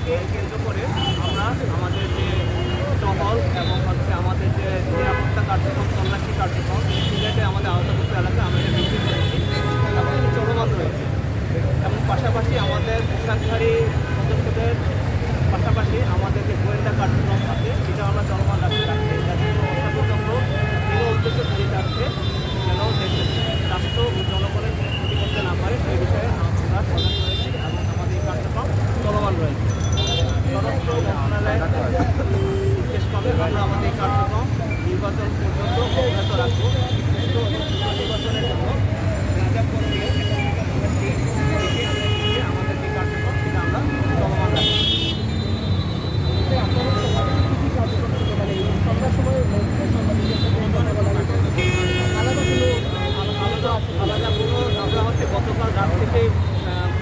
তারিখকে কেন্দ্র করে আমরা আমাদের যে টহল এবং হচ্ছে আমাদের যে নিরাপত্তা কার্যক্রম তল্লাশি কার্যক্রম এই সিলেটে আমাদের আওতাভুক্ত এলাকায় আমরা এটা বৃদ্ধি করেছি এবং এটি চলমান রয়েছে এবং পাশাপাশি আমাদের পোশাকধারী সদস্যদের পাশাপাশি আমাদের যে গোয়েন্দা কার্যক্রম আছে সেটা আমরা চলমান রাখতে রাখছি যাতে কোনো অসাধুচক্র কোনো উদ্দেশ্য জড়িত আছে যেন দেশের রাষ্ট্র ও জনগণের কোনো ক্ষতি করতে না পারে সেই বিষয়ে আমরা সজাগ রয়েছি এবং আমাদের এই কার্যক্রম চলমান রয়েছে আমাদের এই কার্যক্রম নির্বাচন রাখব। নির্বাচনের জন্য আমাদের যে কার্যক্রম সেটা আমরা চলমান রাখব। আলাদা কোনো আমরা হচ্ছে গতকাল রাত থেকে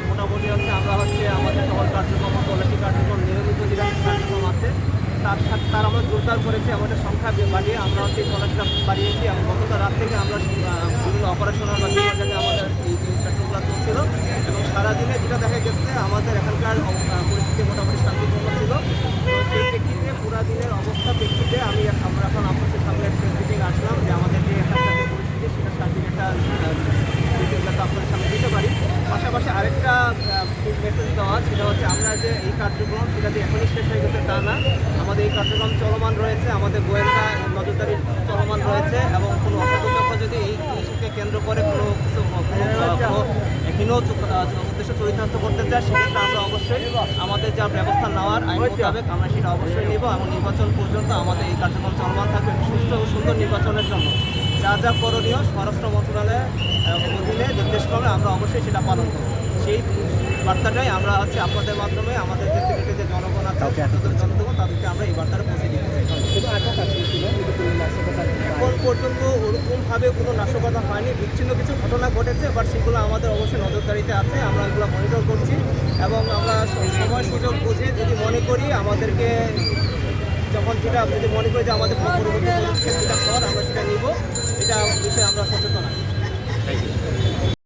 মোটামুটি হচ্ছে আমরা হচ্ছে আমাদের সকল কার্যক্রম নিয়মিত যে কার্যক্রম আছে তার সাথে তার আমরা জোরদার করেছি, আমাদের সংখ্যা বাড়িয়ে আমরা হচ্ছে তল্লাশিটা বাড়িয়েছি এবং গতকাল রাত থেকে আমরা বিভিন্ন অপারেশনাল বা আমাদের এই এবং সারাদিনে যেটা দেখা গেছে, আমাদের এখানকার পরিস্থিতি মোটামুটি শান্তিপূর্ণ ছিল। সেই প্রেক্ষিতে পুরা দিনের অবস্থা প্রেক্ষিতে আমি আমরা এখন আপনাদের সামনে মিটিং আসলাম যে আমাদের যে এখানকার যে পরিস্থিতি সেটা শান্তির একটা মিটিং যাতে আপনাদের সামনে দিতে পারি পাশাপাশি আরেকটা মেসেজ দেওয়া সেটা হচ্ছে আমরা যে এই কার্যক্রম সেটা যে এখনই শেষ হয়ে গেছে তা না। আমাদের এই কার্যক্রম চলমান রয়েছে, আমাদের গোয়েন্দা নজরদারি চলমান রয়েছে এবং কোনো অসতর্ক যদি এই ইস্যুকে কেন্দ্র করে কোনো কিছু হীন উদ্দেশ্য চরিতার্থ করতে চায়, সেক্ষেত্রে আমরা অবশ্যই আমাদের যা ব্যবস্থা নেওয়ার আইন মোতাবেক আমরা সেটা অবশ্যই নেব এবং নির্বাচন পর্যন্ত আমাদের এই কার্যক্রম চলমান থাকবে সুষ্ঠু ও সুন্দর নির্বাচনের জন্য। যা যা করণীয় স্বরাষ্ট্র মন্ত্রণালয়ের অধীনে নির্দেশ ক্রমে আমরা অবশ্যই সেটা পালন করব। সেই বার্তাটাই আমরা হচ্ছে আপনাদের মাধ্যমে আমাদের যে সিলেটে যে জনগণ আছে সচেতন জনগণ তাদেরকে আমরা এই বার্তাটা পৌঁছে দিতে চাই। এখন পর্যন্ত ওরকমভাবে কোনো নাশকতা হয়নি বিচ্ছিন্ন কিছু ঘটনা ঘটেছে বাট সেগুলো আমাদের অবশ্যই নজরদারিতে আছে আমরা এগুলো মনিটর করছি এবং আমরা সময় সুযোগ বুঝে যদি মনে করি আমাদেরকে যখন যেটা যদি মনে করি যে আমাদের পরবর্তী